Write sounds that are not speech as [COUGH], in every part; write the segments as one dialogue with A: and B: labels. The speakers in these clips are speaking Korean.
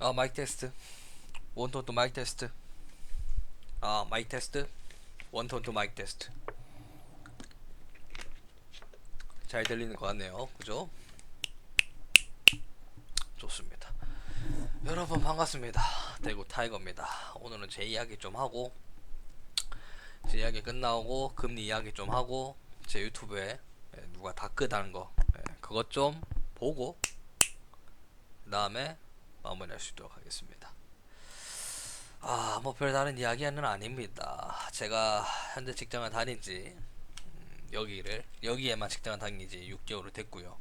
A: 아 마이크 테스트. 원톤 또 마이크 테스트. 아 마이크 테스트. 원톤 또 마이크 테스트. 잘 들리는 것 같네요. 그죠? 좋습니다. 여러분 반갑습니다. 대구 타이거입니다. 오늘은 제 이야기 좀 하고 제 이야기 끝나고 금리 이야기 좀 하고 제 유튜브에 예, 누가 다크다는 거 예, 그것 좀 보고 그 다음에 마무리할 수 있도록 하겠습니다. 아, 뭐 별다른 이야기는 아닙니다. 제가 현재 직장을 다닌 지 음, 여기를 여기에만 직장을 다닌 지 6개월을 됐고요.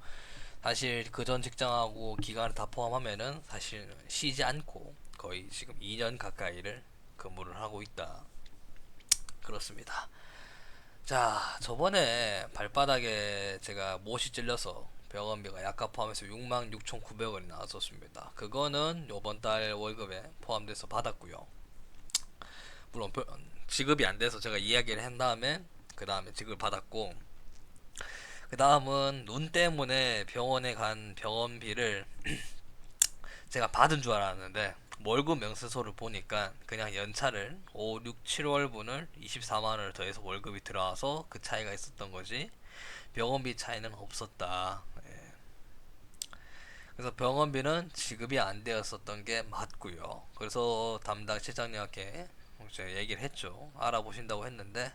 A: 사실 그 전 직장하고 기간을 다 포함하면은 사실 쉬지 않고 거의 지금 2년 가까이를 근무를 하고 있다. 그렇습니다. 자, 저번에 발바닥에 제가 못이 찔려서 병원비가 약값 포함해서 66,900원이 나왔었습니다. 그거는 요번 달 월급에 포함돼서 받았고요. 물론 별- 지급이 안 돼서 제가 이야기를 한 다음에 그 다음에 지급을 받았고 그 다음은 눈 때문에 병원에 간 병원비를 [CLEARS THROAT] 제가 받은 줄 알았는데 월급 명세서를 보니까 그냥 연차를 5, 6, 7월분을 24만 원을 더해서 월급이 들어와서 그 차이가 있었던 거지 병원비 차이는 없었다. 예. 그래서 병원비는 지급이 안 되었었던 게 맞고요. 그래서 담당 실장님께 제가 얘기를 했죠. 알아보신다고 했는데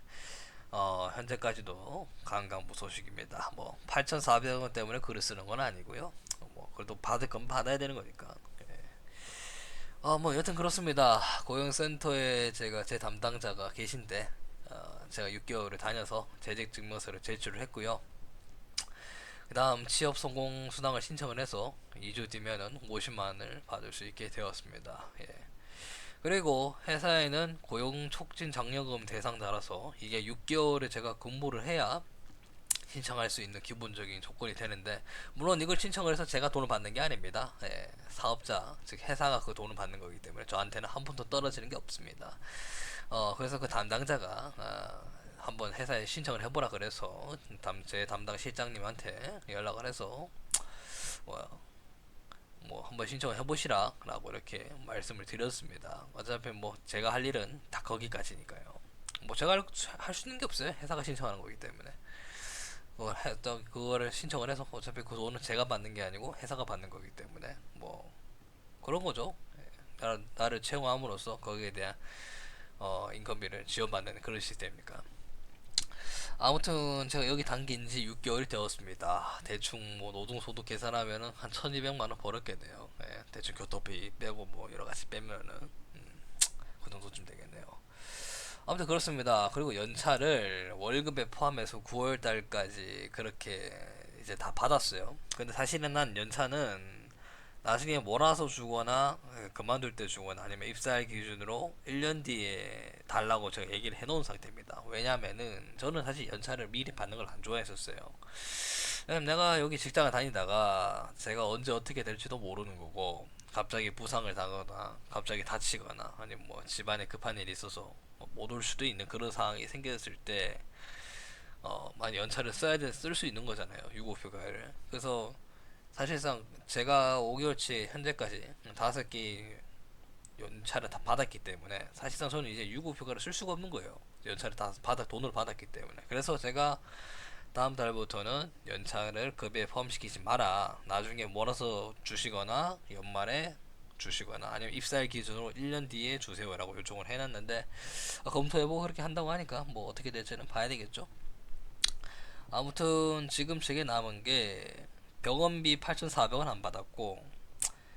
A: 어, 현재까지도 강강무 소식입니다. 뭐 8,400원 때문에 글을 쓰는 건 아니고요. 뭐 그래도 받을 건 받아야 되는 거니까. 예. 어, 뭐 여튼 그렇습니다. 고용센터에 제가 제 담당자가 계신데 어, 제가 6개월을 다녀서 재직 증명서를 제출을 했고요. 그 다음 취업 성공 수당을 신청을 해서 2주 뒤면은 50만 원을 받을 수 있게 되었습니다. 예. 그리고 회사에는 고용 촉진 장려금 대상자라서 이게 6개월을 제가 근무를 해야 신청할 수 있는 기본적인 조건이 되는데 물론 이걸 신청을 해서 제가 돈을 받는 게 아닙니다. 예, 사업자 즉 회사가 그 돈을 받는 거기 때문에 저한테는 한 푼도 떨어지는 게 없습니다. 어 그래서 그 담당자가 아, 한번 회사에 신청을 해보라 그래서 담, 제 담당 실장님한테 연락을 해서 뭐야 뭐 한번 신청을 해보시라 라고 이렇게 말씀을 드렸습니다. 어차피 뭐 제가 할 일은 다 거기까지니까요. 뭐 제가 할 수 있는 게 없어요. 회사가 신청하는 거기 때문에. 그걸 해, 또 그거를 신청을 해서 어차피 그 돈은 제가 받는 게 아니고 회사가 받는 거기 때문에 뭐 그런 거죠. 예. 나, 나를 채용함으로써 거기에 대한 어, 인건비를 지원받는 그런 시스템이니까. 아무튼 제가 여기 당긴 지 6개월이 되었습니다. 대충 뭐 노동소득 계산하면은 한 1200만 원 벌었겠네요. 예, 대충 교토비 빼고 뭐 여러 가지 빼면은 음, 그 정도쯤 되겠네요. 아무튼 그렇습니다. 그리고 연차를 월급에 포함해서 9월 달까지 그렇게 이제 다 받았어요. 근데 사실은 난 연차는 나중에 몰아서 주거나 예, 그만둘 때 주거나 아니면 입사할 기준으로 1년 뒤에 달라고 제가 얘기를 해놓은 상태입니다. 왜냐면은 저는 사실 연차를 미리 받는 걸 안 좋아했었어요. 왜냐면 내가 여기 직장을 다니다가 제가 언제 어떻게 될지도 모르는 거고 갑자기 부상을 당하거나 갑자기 다치거나 아니면 뭐 집안에 급한 일이 있어서 뭐못올 수도 있는 그런 상황이 생겼을 때 어, 많이 연차를 써야 돼, 쓸 수 있는 거잖아요. 유급휴가를. 그래서 사실상 제가 5개월치 현재까지 다섯 개 연차를 다 받았기 때문에 사실상 저는 이제 유급 휴가를 쓸 수가 없는 거예요. 연차를 다 받아 돈을 받았기 때문에. 그래서 제가 다음 달부터는 연차를 급여에 포함시키지 마라. 나중에 몰아서 주시거나 연말에 주시거나 아니면 입사일 기준으로 1년 뒤에 주세요라고 요청을 해놨는데 아, 검토해보고 그렇게 한다고 하니까 뭐 어떻게 될지는 봐야 되겠죠. 아무튼 지금 제게 남은 게 병원비 8,400원 안 받았고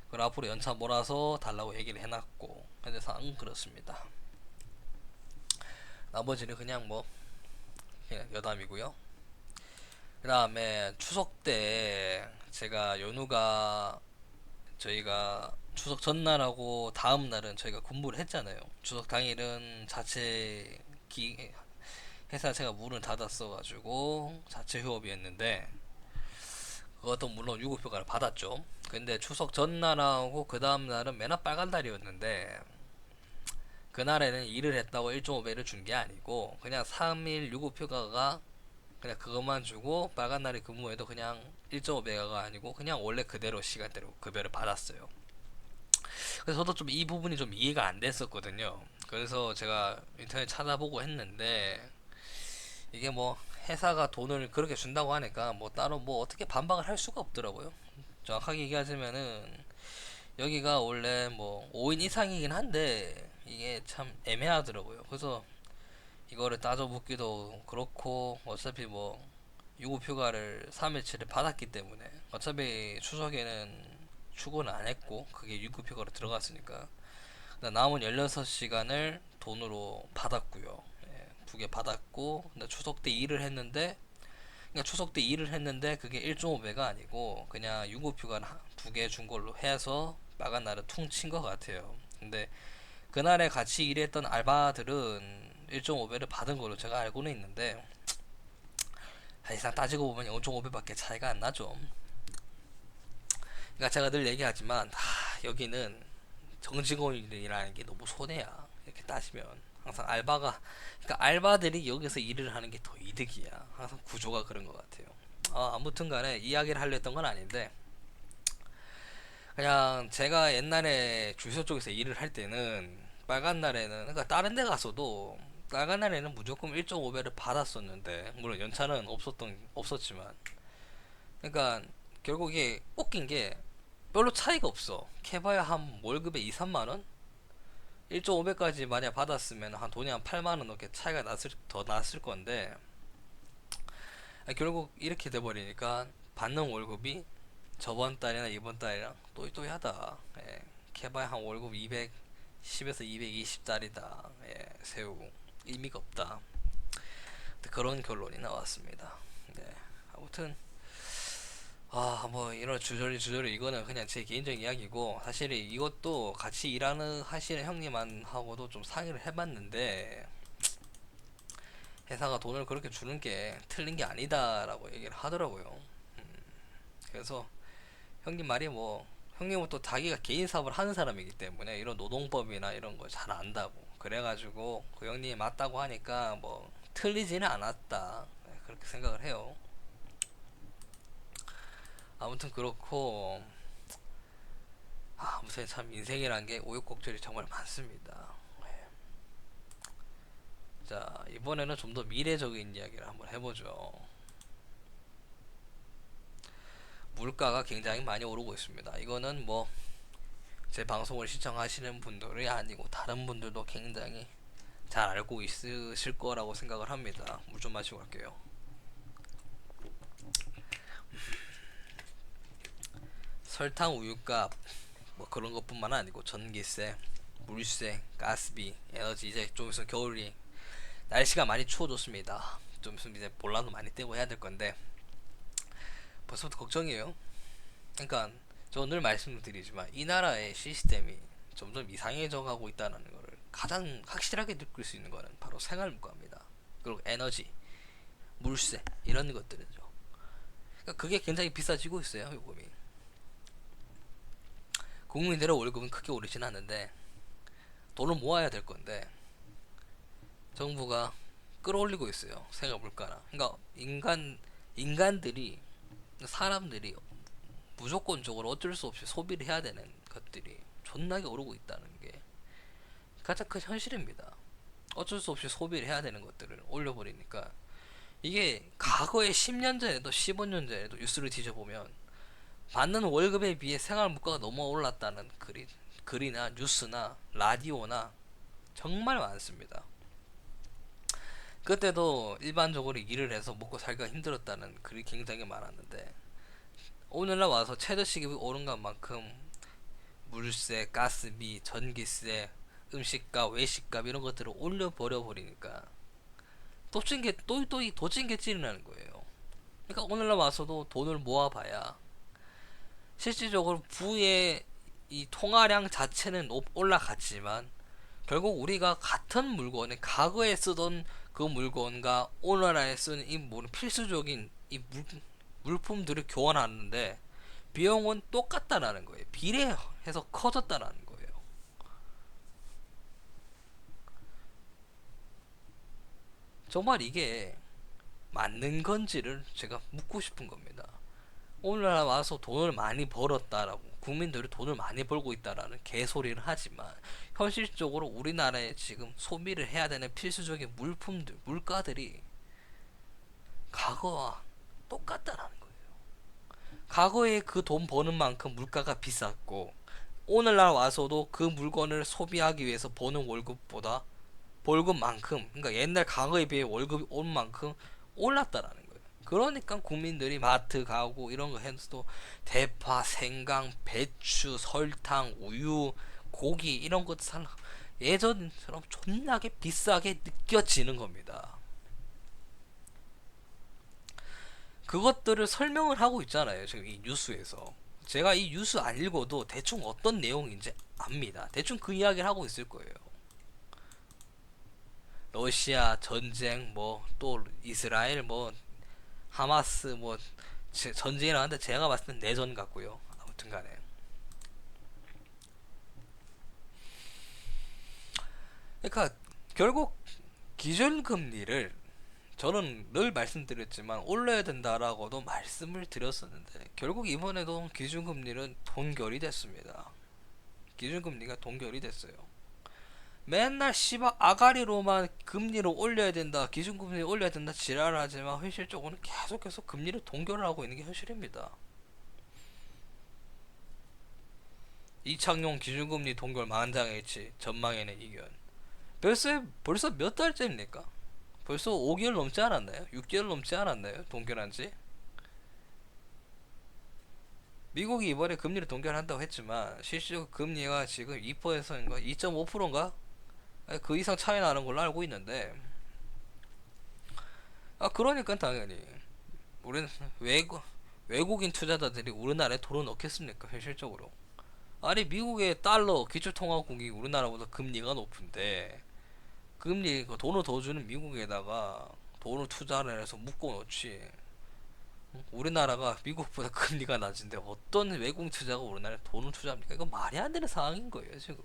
A: 그걸 앞으로 연차 몰아서 달라고 얘기를 해놨고 현재 상황은 그렇습니다. 나머지는 그냥 뭐 그냥 여담이고요. 그 다음에 추석 때 제가 연휴가 저희가 추석 전날하고 다음 날은 저희가 근무를 했잖아요. 추석 당일은 자체 기 회사 제가 문을 닫았어가지고 자체 휴업이었는데 그것도 물론 유급휴가를 받았죠. 근데 추석 전날하고 그 다음 날은 맨날 빨간 날이었는데 그날에는 일을 했다고 1.5배를 준 게 아니고 그냥 3일 유급휴가가 그냥 그것만 주고 빨간 날에 근무해도 그냥 1.5배가 아니고 그냥 원래 그대로 시간대로 급여를 받았어요. 그래서 저도 좀 이 부분이 좀 이해가 안 됐었거든요. 그래서 제가 인터넷 찾아보고 했는데 이게 뭐 회사가 돈을 그렇게 준다고 하니까 뭐 따로 뭐 어떻게 반박을 할 수가 없더라고요. 정확하게 얘기하자면은 여기가 원래 뭐 5인 이상이긴 한데 이게 참 애매하더라고요. 그래서 이거를 따져 묻기도 그렇고 어차피 뭐 유급휴가를 3일치를 받았기 때문에 어차피 추석에는 출근을 안 했고 그게 유급휴가로 들어갔으니까 남은 16시간을 돈으로 받았고요. 예, 두개 받았고 근데 추석 때 일을 했는데 그러니까 추석 때 일을 했는데 그게 1.5배가 아니고 그냥 유급휴가 두 개 준 걸로 해서 빨간 날을 퉁 친 것 같아요. 근데 그날에 같이 일했던 알바들은 1.5배를 받은 걸로 제가 알고는 있는데 사실상 따지고 보면 0.5배밖에 차이가 안 나죠. 그러니까 제가 늘 얘기하지만 하, 여기는 정직원이라는 게 너무 손해야 이렇게 따지면 항상 알바가 그러니까 알바들이 여기서 일을 하는 게 더 이득이야. 항상 구조가 그런 것 같아요. 아, 아무튼간에 이야기를 하려 했던 건 아닌데 그냥 제가 옛날에 주소 쪽에서 일을 할 때는 빨간 날에는 그러니까 다른 데 가서도 빨간 날에는 무조건 1.5배를 받았었는데 물론 연차는 없었던 없었지만 그러니까 결국 이게 웃긴 게 별로 차이가 없어. 캐봐야 한 월급에 2, 3만 원? 1.5배까지 만약 받았으면 한 돈이 한 8만 원 넘게 차이가 났을 더 났을 건데 아, 결국 이렇게 돼 버리니까 받는 월급이 저번 달이나 이번 달이랑 또이또이하다. 예, 캐봐야 한 월급 210에서 220짜리다. 예, 세우 의미가 없다. 그런 결론이 나왔습니다. 네, 아무튼 아, 뭐 이런 주저리 주저리 이거는 그냥 제 개인적인 이야기고 사실 이것도 같이 일하는 하시는 형님하고도 좀 상의를 해봤는데 회사가 돈을 그렇게 주는 게 틀린 게 아니다라고 얘기를 하더라고요. 음, 그래서 형님 말이 뭐 형님은 또 자기가 개인 사업을 하는 사람이기 때문에 이런 노동법이나 이런 걸잘 안다고 그래가지고 그 형님이 맞다고 하니까 뭐 틀리지는 않았다 네, 그렇게 생각을 해요. 아무튼 그렇고 아, 무슨 참 인생이란 게 우여곡절이 정말 많습니다. 네. 자 이번에는 좀 더 미래적인 이야기를 한번 해보죠. 물가가 굉장히 많이 오르고 있습니다. 이거는 뭐 제 방송을 시청하시는 분들이 아니고 다른 분들도 굉장히 잘 알고 있으실 거라고 생각을 합니다. 물 좀 마시고 갈게요. 설탕, 우유값 뭐 그런 것뿐만 아니고 전기세, 물세, 가스비, 에너지 이제 좀 있으면 겨울이 날씨가 많이 추워졌습니다. 좀 있으면 이제 볼라도 많이 떼고 해야 될 건데 벌써부터 걱정이에요. 그러니까 저늘 말씀드리지만 이 나라의 시스템이 점점 이상해져 가고 있다는 것을 가장 확실하게 느낄 수 있는 거는 바로 생활 물가입니다. 그리고 에너지, 물세 이런 것들이죠. 그러니까 그게 굉장히 비싸지고 있어요, 요금이. 국민들의 월급은 크게 오르진 않는데 돈을 모아야 될 건데 정부가 끌어올리고 있어요 물가나. 그러니까 인간 인간들이 사람들이 무조건적으로 어쩔 수 없이 소비를 해야 되는 것들이 존나게 오르고 있다는 게 가장 큰 현실입니다. 어쩔 수 없이 소비를 해야 되는 것들을 올려버리니까 이게 과거에 10년 전에도 15년 전에도 뉴스를 뒤져보면 받는 월급에 비해 생활 물가가 너무 올랐다는 글이, 글이나 뉴스나 라디오나 정말 많습니다. 그때도 일반적으로 일을 해서 먹고 살기가 힘들었다는 글이 굉장히 많았는데 오늘날 와서 최저시급이 오른 것만큼 물세, 가스비, 전기세, 음식값, 외식값 이런 것들을 올려 버려 버리니까 도찐개 또또이 도찐개질이 나는 거예요. 그러니까 오늘날 와서도 돈을 모아봐야 실질적으로 부의 이 통화량 자체는 높- 올라갔지만 결국 우리가 같은 물건을 과거에 쓰던 그 물건과 오늘날에 쓰는 이 뭐- 필수적인 이 물, 물품들을 교환하는데 비용은 똑같다라는 거예요. 비례해서 커졌다라는 거예요. 정말 이게 맞는 건지를 제가 묻고 싶은 겁니다. 오늘날 와서 돈을 많이 벌었다라고 국민들이 돈을 많이 벌고 있다라는 개소리를 하지만 현실적으로 우리나라에 지금 소비를 해야 되는 필수적인 물품들 물가들이 과거와 똑같다라는 거예요. 과거에 그 돈 버는 만큼 물가가 비쌌고 오늘날 와서도 그 물건을 소비하기 위해서 버는 월급보다 월급만큼 그러니까 옛날 과거에 비해 월급이 온 만큼 올랐다라는. 그러니까 국민들이 마트 가고 이런 거 해도 대파, 생강, 배추, 설탕, 우유, 고기 이런 것 살 예전처럼 존나게 비싸게 느껴지는 겁니다. 그것들을 설명을 하고 있잖아요. 지금 이 뉴스에서. 제가 이 뉴스 안 읽어도 대충 어떤 내용인지 압니다. 대충 그 이야기를 하고 있을 거예요. 러시아 전쟁 뭐 또 이스라엘 뭐 하마스 뭐 제- 전쟁이라 하는데 제가 봤을 땐 내전 같고요. 아무튼 간에 그러니까 결국 기준금리를 저는 늘 말씀드렸지만 올려야 된다라고도 말씀을 드렸었는데 결국 이번에도 기준금리는 동결이 됐습니다. 기준금리가 동결이 됐어요. 맨날 씨발 아가리로만 금리를 올려야 된다, 기준금리 올려야 된다 지랄을 하지만 현실적으로는 계속해서 금리를 동결을 하고 있는 게 현실입니다. 이창용 기준금리 동결 만장일치 전망에는 이견. 벌써 벌써 몇 달째입니까? 벌써 5개월 넘지 않았나요? 6개월 넘지 않았나요? 동결한지? 미국이 이번에 금리를 동결한다고 했지만 실질적 금리가 지금 2%인가 2.5%인가 그 이상 차이 나는 걸로 알고 있는데. 아 그러니까 당연히. 우리는 외국 외국인 투자자들이 우리나라에 돈을 넣겠습니까 현실적으로? 아니 미국의 달러 기초통화국이 우리나라보다 금리가 높은데 금리 그 돈을 더 주는 미국에다가 돈을 투자를 해서 묶어 놓지. 우리나라가 미국보다 [LAUGHS] 금리가 낮은데 어떤 외국 투자가 우리나라에 돈을 투자합니까? 이거 말이 안 되는 상황인 거예요 지금.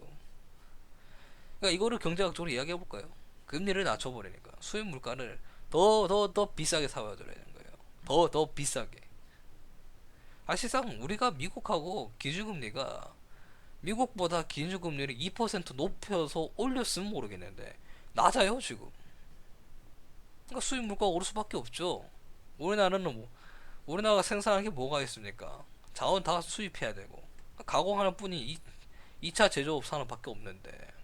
A: 그러니까 이거를 경제학적으로 이야기해 볼까요? 금리를 낮춰버리니까 수입 물가를 더더 더 비싸게 사와야 되는 거예요. 더 더 비싸게. 사실상 우리가 미국하고 기준금리가 미국보다 기준금리를 2% 높여서 올렸으면 모르겠는데 낮아요 지금. 그러니까 수입 물가가 오를 수밖에 없죠. 우리나라는 뭐 우리나라가 생산하는 게 뭐가 있습니까? 자원 다 수입해야 되고 가공하는 뿐이 2, 차 제조업 산업밖에 없는데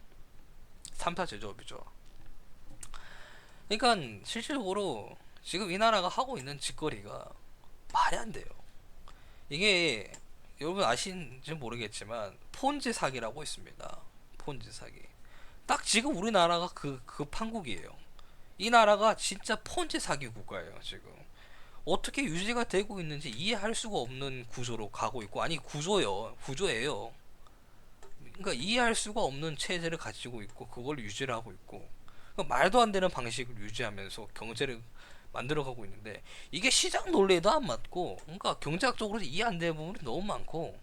A: 3차 제조업이죠. 그러니까 실질적으로 지금 이 나라가 하고 있는 짓거리가 말이 안 돼요. 이게 여러분 아시는지 모르겠지만 폰지 사기라고 있습니다. 폰지 사기. 딱 지금 우리나라가 그, 그 판국이에요. 이 나라가 진짜 폰지 사기 국가예요, 지금. 어떻게 유지가 되고 있는지 이해할 수가 없는 구조로 가고 있고, 아니, 구조요. 구조예요. 그러니까 이해할 수가 없는 체제를 가지고 있고, 그걸 유지를 하고 있고, 그러니까 말도 안 되는 방식을 유지하면서 경제를 만들어가고 있는데, 이게 시장 논리에도 안 맞고, 그러니까 경제학적으로 이해 안 되는 부분이 너무 많고,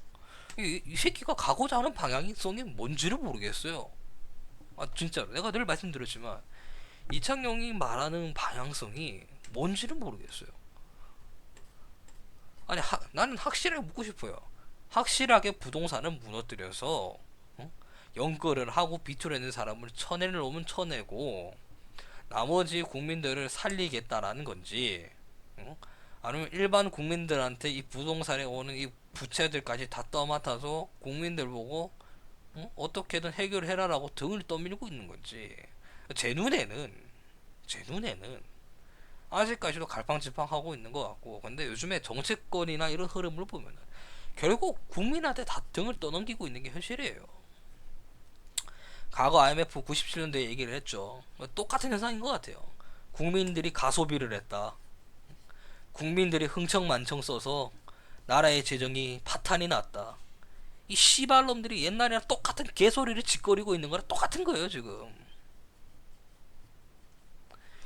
A: 이, 이 새끼가 가고자 하는 방향성이 뭔지를 모르겠어요. 아 진짜로 내가 늘 말씀드렸지만 이창용이 말하는 방향성이 뭔지는 모르겠어요. 아니 하, 나는 확실하게 묻고 싶어요. 확실하게 부동산을 무너뜨려서 어? 연끌을 하고 비투를 내는 사람을 놈은 쳐내고 나머지 국민들을 살리겠다라는 건지 어? 아니면 일반 국민들한테 이 부동산에 오는 이 부채들까지 다 떠맡아서 국민들 보고 어? 어떻게든 해결해라라고 등을 떠밀고 있는 건지 제 눈에는 제 눈에는 아직까지도 갈팡질팡하고 있는 것 같고 근데 요즘에 정치권이나 이런 흐름을 보면은 결국 국민한테 다 등을 떠넘기고 있는 게 현실이에요. 과거 IMF 97년도에 얘기를 했죠. 똑같은 현상인 것 같아요. 국민들이 가소비를 했다. 국민들이 흥청만청 써서 나라의 재정이 파탄이 났다. 이 씨발놈들이 옛날이랑 똑같은 개소리를 짓거리고 있는 거랑 똑같은 거예요 지금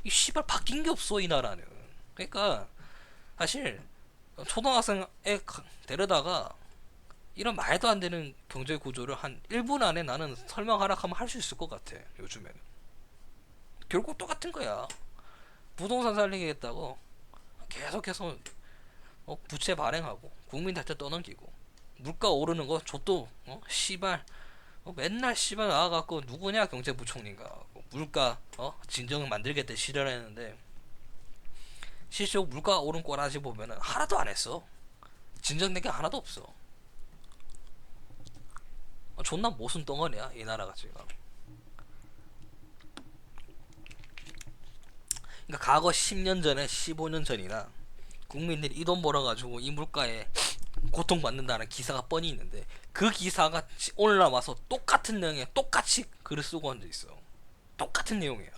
A: 이 씨발 바뀐 게 없어 이 나라는 그러니까 사실 초등학생 애 데려다가 이런 말도 안 되는 경제 구조를 한 1분 안에 나는 설명하라 하면 할 수 있을 것 같아 요즘에는. 결국 똑같은 거야. 부동산 살리겠다고 계속해서 어, 부채 발행하고 국민한테 떠넘기고 물가 오르는 거 저도 어 씨발 어, 맨날 씨발 나와갖고 누구냐 경제부총리가. 뭐 물가 어 진정 만들겠다 시절했는데 실제로 물가 오른 꼬라지 보면은 하나도 안 했어. 진정된 게 하나도 없어 어, 존나 모순 덩어리야 이 나라가 지금 그러니까 과거 10년 전에 15년 전이나 국민들이 이 돈 벌어가지고 이 물가에 고통받는다는 기사가 뻔히 있는데 그 기사가 나와서 똑같은 내용에 똑같이 글을 쓰고 앉아 있어. 똑같은 내용이야.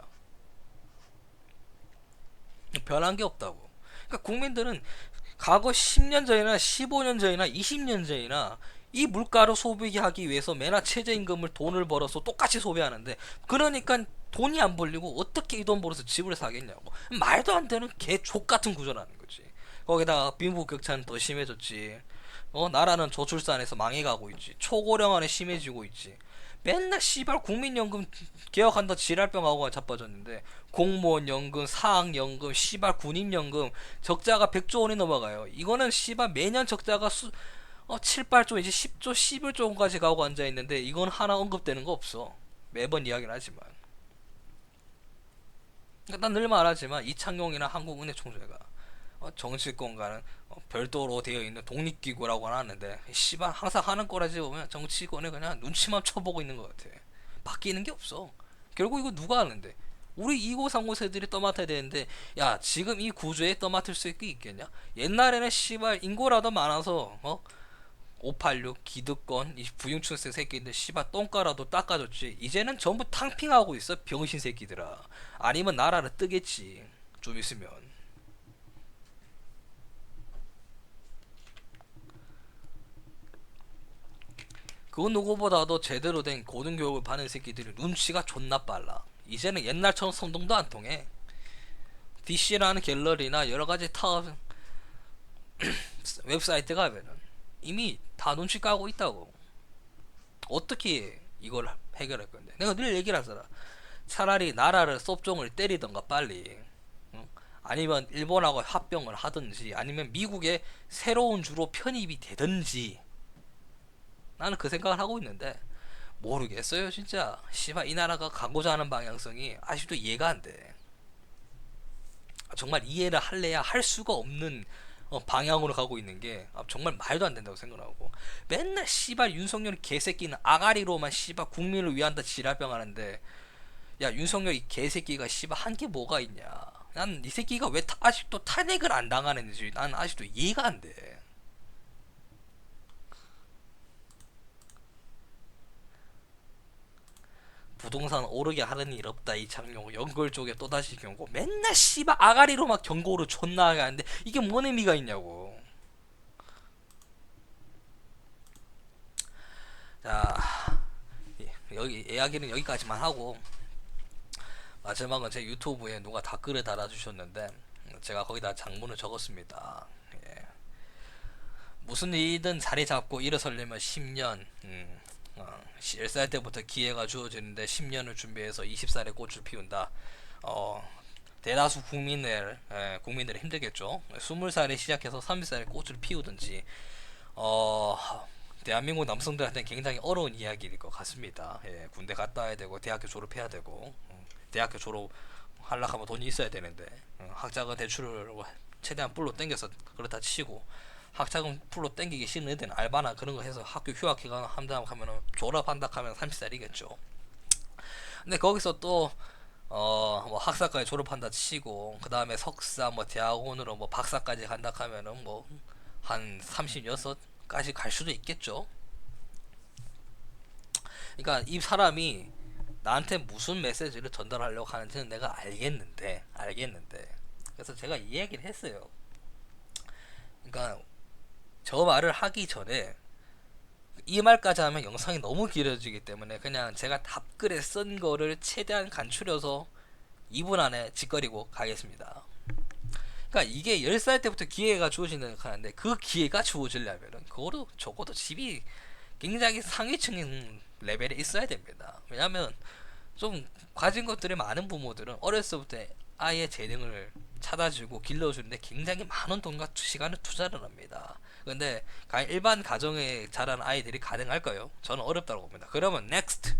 A: 변한 게 없다고. 그러니까 국민들은 과거 10년 전이나 15년 전이나 20년 전이나 이 물가로 소비하기 위해서 매나 최저임금을 돈을 벌어서 똑같이 소비하는데 그러니까 돈이 안 벌리고 어떻게 이 돈 벌어서 집을 사겠냐고. 말도 안 되는 개족 같은 구조라는 거지. 거기다가 빈부격차는 더 심해졌지. 어 나라는 저출산에서 망해가고 있지. 초고령화는 심해지고 있지. 맨날 씨발 국민연금 개혁한다 지랄병하고 자빠졌는데 공무원 연금 사학 연금 씨발 군인 연금 적자가 100조 원이 넘어가요. 이거는 씨발 매년 적자가 수, 어, 7, 8조 이제 10조 11조까지 가고 앉아있는데 이건 하나 언급되는 거 없어. 매번 이야기를 하지만. 그러니까 난늘 말하지만 이창용이나 한국은행 총재가 어, 정치권과는 어, 별도로 되어 있는 독립기구라고 하는데 씨발 항상 하는 거라지 보면 정치권에 그냥 눈치만 쳐보고 있는 것 같아. 바뀌는 게 없어. 결국 이거 누가 하는데? 우리 2930 세들이 떠맡아야 되는데 야 지금 이 구조에 떠맡을 수 있겠냐? 옛날에는 씨발 인구라도 많아서 어 586 기득권 이 부융충세 새끼들 씨발 똥가라도 닦아줬지. 이제는 전부 탕핑하고 있어 병신 새끼들아. 아니면 나라를 뜨겠지. 좀 있으면. 그 누구보다도 제대로 된 고등교육을 받는 새끼들이 눈치가 존나 빨라. 이제는 옛날처럼 선동도 안 통해. DC라는 갤러리나 여러가지 타 [CLEARS THROAT] 웹사이트 가면은 이미 다 눈치 까고 있다고. 어떻게 이걸 해결할 건데? 내가 늘 얘기를 하잖아. 차라리 나라를 섭종을 때리던가 빨리. 응? 아니면 일본하고 합병을 하든지 아니면 미국의 새로운 주로 편입이 되든지 나는 그 생각을 하고 있는데 모르겠어요 진짜 씨발 이 나라가 가고자 하는 방향성이 아직도 이해가 안 돼. 정말 이해를 할래야 할 수가 없는 어, 방향으로 가고 있는 게 아, 정말 말도 안 된다고 생각하고. 맨날 씨발 윤석열 개새끼는 아가리로만 씨발 국민을 위한다 지랄병 하는데 야 윤석열 이 개새끼가 씨발 한 게 뭐가 있냐? 난 이 새끼가 왜 타- 아직도 탄핵을 안 당하는지 난 아직도 이해가 안돼 부동산 오르게 하는 일 없다 이창용 연골 쪽에 또다시 경고. 맨날 씨발 아가리로 막 경고를 존나 하게 하는데 이게 뭔 의미가 있냐고. 자 예, 여기 이야기는 여기까지만 하고 마지막은 제 유튜브에 누가 댓글을 달아주셨는데 제가 거기다 장문을 적었습니다. 예. 무슨 일이든 자리 잡고 일어서려면 10년 음, 어, 10살 때부터 기회가 주어지는데 10년을 준비해서 20살에 꽃을 피운다. 어, 대다수 국민을 에, 국민들이 힘들겠죠. 20살에 시작해서 30살에 꽃을 피우든지 어, 대한민국 남성들한테는 굉장히 어려운 이야기일 것 같습니다. 예, 군대 갔다 와야 되고 대학교 졸업해야 되고 음, 대학교 졸업 하려고 하면 돈이 있어야 되는데 어, 학자금 대출을 최대한 불로 땡겨서 그렇다 치고 학자금 풀로 땡기기 싫은 애들은 알바나 그런 거 해서 학교 휴학 기간 한다 하면은 졸업한다 하면 30살이겠죠. 근데 거기서 또 어 뭐 학사까지 졸업한다 치고 그 다음에 석사 뭐 대학원으로 뭐 박사까지 간다 하면은 뭐 한 36까지 갈 수도 있겠죠. 그러니까 이 사람이 나한테 무슨 메시지를 전달하려고 하는지는 내가 알겠는데 알겠는데 그래서 제가 이 얘기를 했어요. 그러니까 저 말을 하기 전에 이 말까지 하면 영상이 너무 길어지기 때문에 그냥 제가 답글에 쓴 거를 최대한 간추려서 2분 안에 짓거리고 가겠습니다. 그러니까 이게 10살 때부터 기회가 주어진다는 하는데 그 기회가 주어지려면은 그거도 적어도 집이 굉장히 상위층인 레벨에 있어야 됩니다. 왜냐하면 좀 가진 것들이 많은 부모들은 어렸을 때부터 아이의 재능을 찾아주고 길러주는데 굉장히 많은 돈과 투- 시간을 투자를 합니다. 근데 일반 가정에 자란 아이들이 가능할까요? 저는 어렵다고 봅니다. 그러면 next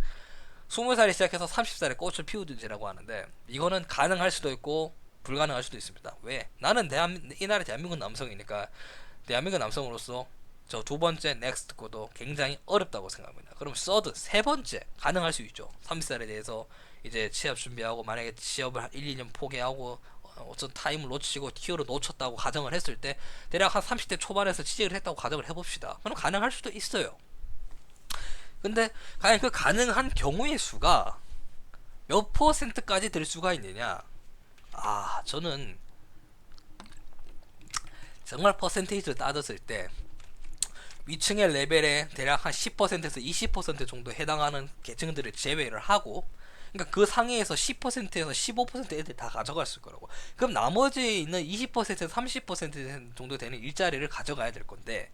A: 20살이 시작해서 30살에 꽃을 피우든지라고 하는데 이거는 가능할 수도 있고 불가능할 수도 있습니다. 왜? 나는 대한 이 나라 대한민국 남성이니까 대한민국 남성으로서 저 두 번째 넥스트 거도 굉장히 어렵다고 생각합니다. 그럼 서드 세 번째 가능할 수 있죠. 30살에 대해서 이제 취업 준비하고 만약에 취업을 한 1, 2년 포기하고 어, 어떤 타임을 놓치고 티어를 놓쳤다고 가정을 했을 때 대략 한 30대 초반에서 취직을 했다고 가정을 해봅시다. 그럼 가능할 수도 있어요. 근데 과연 그 가능한 경우의 수가 몇 퍼센트까지 될 수가 있느냐? 아, 저는 정말 퍼센테이지를 따졌을 때 위층의 레벨에 대략 한 10%에서 20% 정도 해당하는 계층들을 제외를 하고 그러니까 그 상위에서 10%에서 15% 애들 다 가져갔을 거라고. 그럼 나머지 있는 20%에서 30% 정도 되는 일자리를 가져가야 될 건데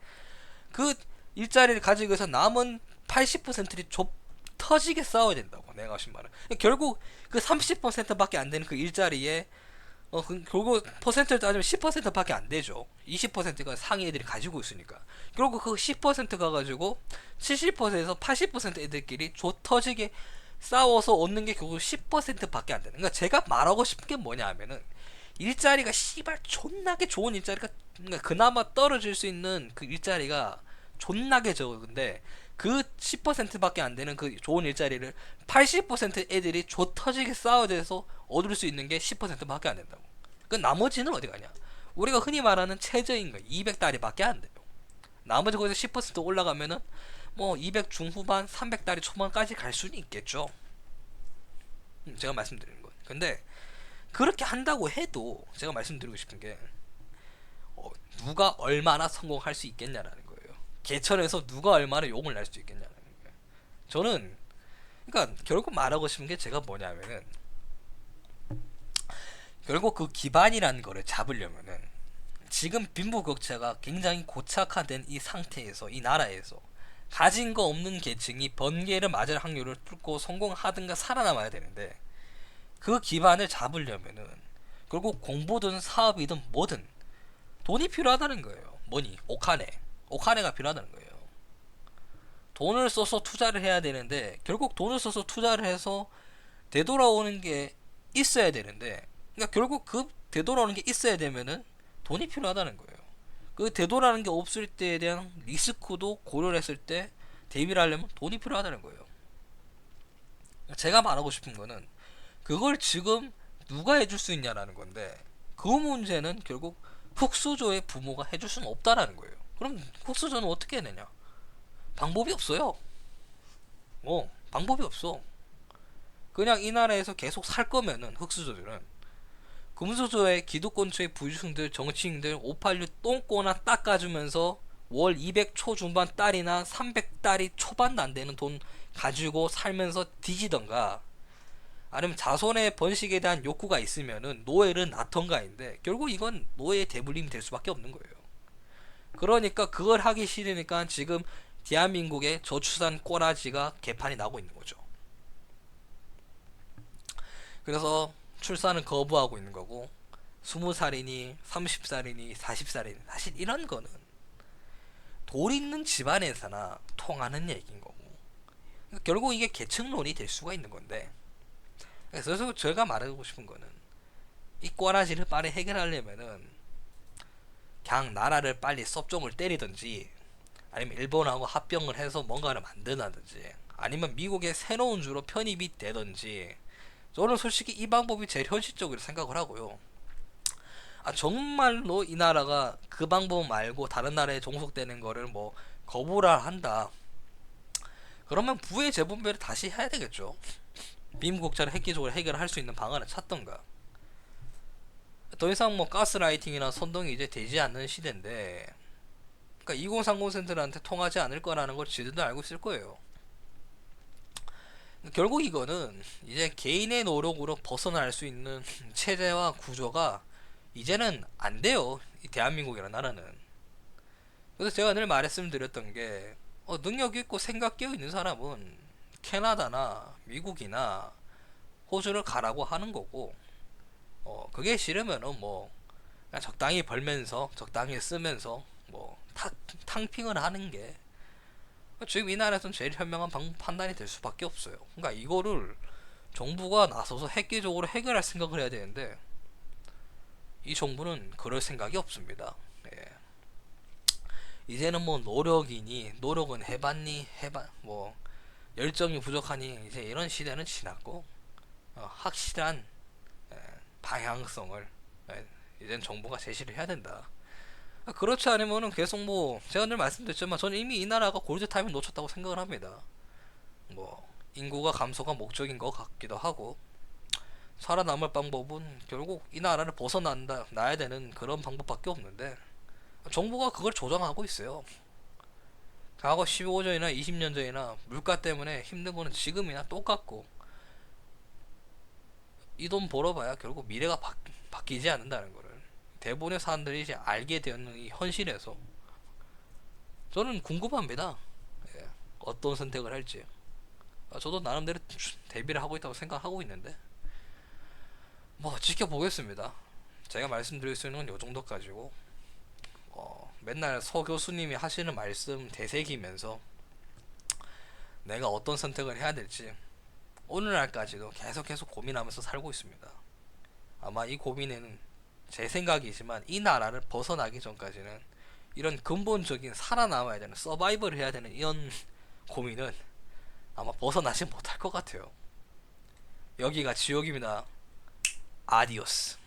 A: 그 일자리를 가지고 해서 남은 80%를 좁 터지게 싸워야 된다고 내가 하신 말은 결국 그 30%밖에 안 되는 그 일자리에 어, 그, 결국 퍼센트를 따지면 10%밖에 안 되죠. 20%가 상위 애들이 가지고 있으니까. 결국 그 10%가 가지고 70%에서 80% 애들끼리 조 터지게 싸워서 얻는 게 결국 10%밖에 안 되는. 그러니까 제가 말하고 싶은 게 뭐냐 하면은 일자리가 씨발 존나게 좋은 일자리가 그러니까 그나마 떨어질 수 있는 그 일자리가 존나게 적은데 그 10%밖에 안 되는 그 좋은 일자리를 80% 애들이 조 터지게 싸워대서 얻을 수 있는 게 10%밖에 안 된다고. 그 나머지는 어디 가냐? 우리가 흔히 말하는 최저임금 200달러밖에 안 돼요. 나머지 거기서 10% 올라가면은 뭐 200 중후반, 300달러 초반까지 갈 수는 있겠죠. 음, 제가 말씀드리는 건. 근데 그렇게 한다고 해도 제가 말씀드리고 싶은 게 어, 누가 얼마나 성공할 수 있겠냐라는 거예요. 개천에서 누가 얼마나 용을 낼수 있겠냐는 거예요. 저는 그러니까 결국 말하고 싶은 게 제가 뭐냐면은 결국 그 기반이라는 거를 잡으려면은 지금 빈부격차가 굉장히 고착화된 이 상태에서 이 나라에서 가진 거 없는 계층이 번개를 맞을 확률을 뚫고 성공하든가 살아남아야 되는데 그 기반을 잡으려면은 결국 공부든 사업이든 뭐든 돈이 필요하다는 거예요. 뭐니? 오카네. 오카네가 필요하다는 거예요. 돈을 써서 투자를 해야 되는데 결국 돈을 써서 투자를 해서 되돌아오는 게 있어야 되는데 그러니까 결국 그 되돌아오는 게 있어야 되면은 돈이 필요하다는 거예요. 그 되돌아오는 게 없을 때에 대한 리스크도 고려를 했을 때 대비를 하려면 돈이 필요하다는 거예요. 제가 말하고 싶은 거는 그걸 지금 누가 해줄 수 있냐라는 건데 그 문제는 결국 흑수저의 부모가 해줄 수는 없다라는 거예요. 그럼 흑수저는 어떻게 해내냐? 방법이 없어요. 어, 방법이 없어. 그냥 이 나라에서 계속 살 거면은 흑수저들은 금수저의 기득권층의 부유층들, 정치인들 586 똥꼬나 닦아주면서 월 200 초 중반 달이나 300 달이 초반도 안 되는 돈 가지고 살면서 뒤지던가 아니면 자손의 번식에 대한 욕구가 있으면은 노예를 낳던가인데 결국 이건 노예의 대불림이 될 수밖에 없는 거예요. 그러니까 그걸 하기 싫으니까 지금 대한민국의 저출산 꼬라지가 개판이 나고 있는 거죠. 그래서 출산을 거부하고 있는 거고 20살이니 30살이니 40살이니 사실 이런 거는 돈 있는 집안에서나 통하는 얘기인 거고. 그러니까 결국 이게 계층론이 될 수가 있는 건데 그래서 제가 말하고 싶은 거는 이 꼬라지를 빨리 해결하려면은 그냥 나라를 빨리 섭종을 때리든지 아니면 일본하고 합병을 해서 뭔가를 만든다든지 아니면 미국의 새로운 주로 편입이 되든지 저는 솔직히 이 방법이 제일 현실적으로 생각을 하고요. 아 정말로 이 나라가 그 방법 말고 다른 나라에 종속되는 거를 뭐 거부를 한다. 그러면 부의 재분배를 다시 해야 되겠죠. 빈국자를 획기적으로 해결할 수 있는 방안을 찾던가. 더 이상 뭐 가스라이팅이나 선동이 이제 되지 않는 시대인데, 그러니까 2030 센터한테 통하지 않을 거라는 걸 지들도 알고 있을 거예요. 결국 이거는 이제 개인의 노력으로 벗어날 수 있는 [LAUGHS] 체제와 구조가 이제는 안 돼요. 이 대한민국이라는 나라는. 그래서 제가 늘 말씀 드렸던 게 어, 능력 있고 생각 끼어 있는 사람은 캐나다나 미국이나 호주를 가라고 하는 거고 어 그게 싫으면은 뭐 적당히 벌면서 적당히 쓰면서 뭐 탁, 탕핑을 하는 게 지금 이 나라에서는 제일 현명한 방, 판단이 될 수밖에 없어요. 그러니까 이거를 정부가 나서서 획기적으로 해결할 생각을 해야 되는데 이 정부는 그럴 생각이 없습니다. 예. 이제는 뭐 노력이니 노력은 해봤니 해봐 뭐 열정이 부족하니 이제 이런 시대는 지났고 어, 확실한 예, 방향성을 예, 이젠 정부가 제시를 해야 된다. 아, 그렇지 않으면은 계속 뭐 제가 늘 말씀드렸지만 저는 이미 이 나라가 골드 타임을 놓쳤다고 생각을 합니다. 뭐 인구가 감소가 목적인 것 같기도 하고 살아남을 방법은 결국 이 나라를 벗어난다 나야 되는 그런 방법밖에 없는데 정부가 그걸 조정하고 있어요. 과거 15년이나 20년 전이나 물가 때문에 힘든 거는 지금이나 똑같고 이 돈 벌어봐야 결국 미래가 바, 바뀌지 않는다는 거를 대부분의 사람들이 이제 알게 되는 이 현실에서 저는 궁금합니다. 예, 어떤 선택을 할지. 아, 저도 나름대로 대비를 하고 있다고 생각하고 있는데 뭐 지켜보겠습니다. 제가 말씀드릴 수 있는 건 요 정도까지고 어, 맨날 서 교수님이 하시는 말씀 되새기면서 내가 어떤 선택을 해야 될지 오늘날까지도 계속 계속 고민하면서 살고 있습니다. 아마 이 고민에는 제 생각이지만 이 나라를 벗어나기 전까지는 이런 근본적인 살아남아야 되는 서바이벌을 해야 되는 이런 고민은 아마 벗어나지 못할 것 같아요. 여기가 지옥입니다. 아디오스.